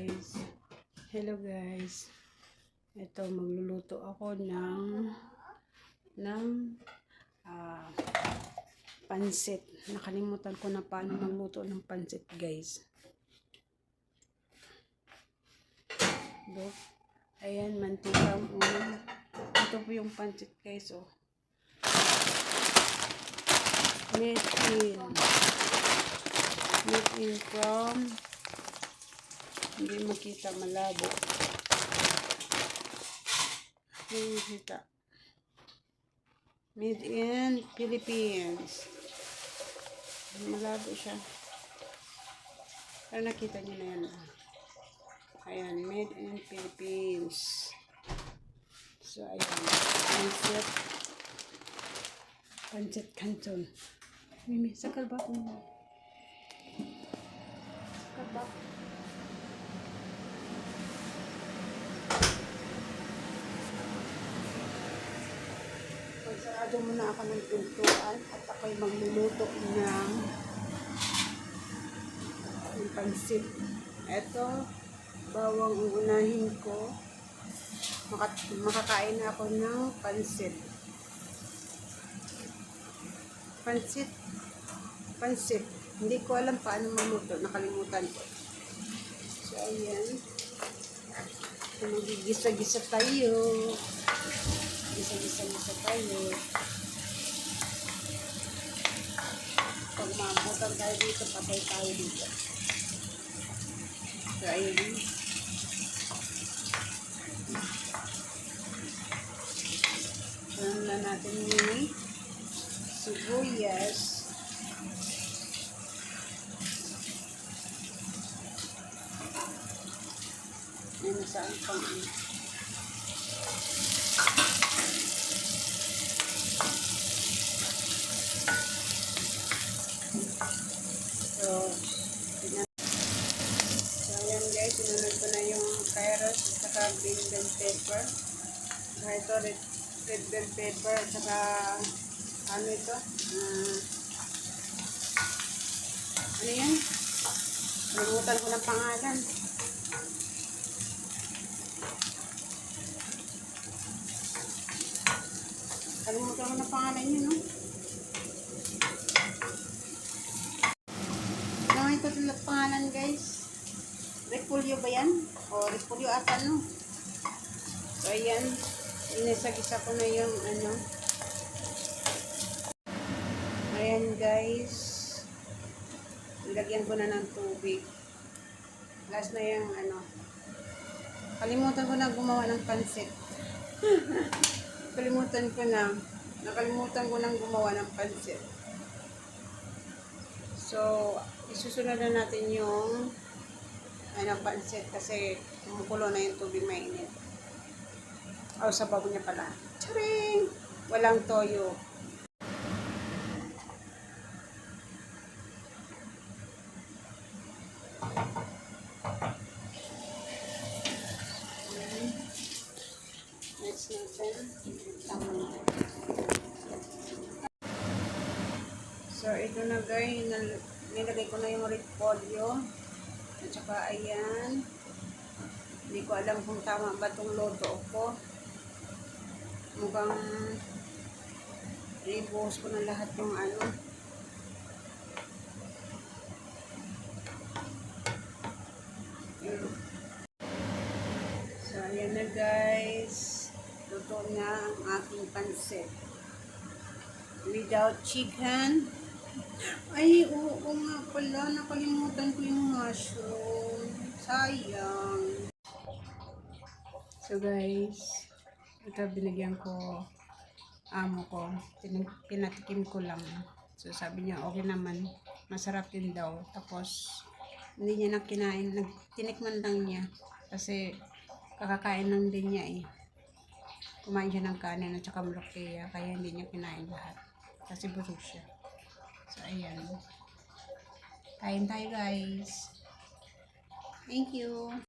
guys. Hello guys. Ito magluluto ako ng ng ah pansit. Nakalimutan ko na paano magluto ng pansit guys. Look. Ayan, mantikang ulo. Ito po yung pansit guys oh. Made in made in from hindi makita malabo. Hindi makita made in Philippines. Malabo siya. Pero nakita niyo na yan ayan made in Philippines. So ayan. Pancit. Pancit canton. Mimi, sakal ba kung sakal ba Magsarado muna ako ng pintuan at ako'y magluluto ng ng pansit. Ito, bawang uunahin ko. Makat makakain na ako ng pansit. Pansit. Pansit. Hindi ko alam paano magluto. Nakalimutan ko. So, ayan. So, magigisa-gisa tayo. Gisa-gisa-gisa tayo. Pag maabutan tayo dito, patay tayo dito. So, ayun. Alam na natin yung sibuyas. Ano saan pang ano. So, tinan- so ayan guys, sinunod ko na yung carrots at saka green bell pepper. Saka ito, red, red bell pepper at saka ano ito? Ah, ano yan? Nalimutan ko ng pangalan. Kalimutan ko ng pangalan yun, no? Ano ito pangalan, guys? Repulyo ba yan? O, repulyo ata, no? So, ayan. Inisagisa ko na yung ano. Ayan, guys. Ilagyan ko na ng tubig. Last na yung ano. Kalimutan ko na gumawa ng pansit. Kalimutan ko na. Nakalimutan ko nang gumawa ng pansit. So, isusunod na natin yung ano, pansit kasi kumukulo na yung tubig mainit. O, sabaw niya pala. Charing! Walang toyo. So, ito na guys. Nilagay ko na yung repolyo. At saka, ayan. Hindi ko alam kung tama ba itong loto ko. Mukhang ibuhos ko na lahat yung ano. So, ayan na guys. Luto na ang aking pansit. Without chicken. Ay, oo, nga pala. Nakalimutan ko yung mushroom. Sayang. So guys, ito binigyan ko amo ko. Pinatikim ko lang. So sabi niya, okay naman. Masarap din daw. Tapos, hindi niya na kinain. Nag, tinikman lang niya. Kasi, kakakain lang din niya eh. Kumain siya ng kanin at saka brokeya. Kaya hindi niya kinain lahat. Kasi busog siya. So, ayan. Kain tayo guys. Thank you.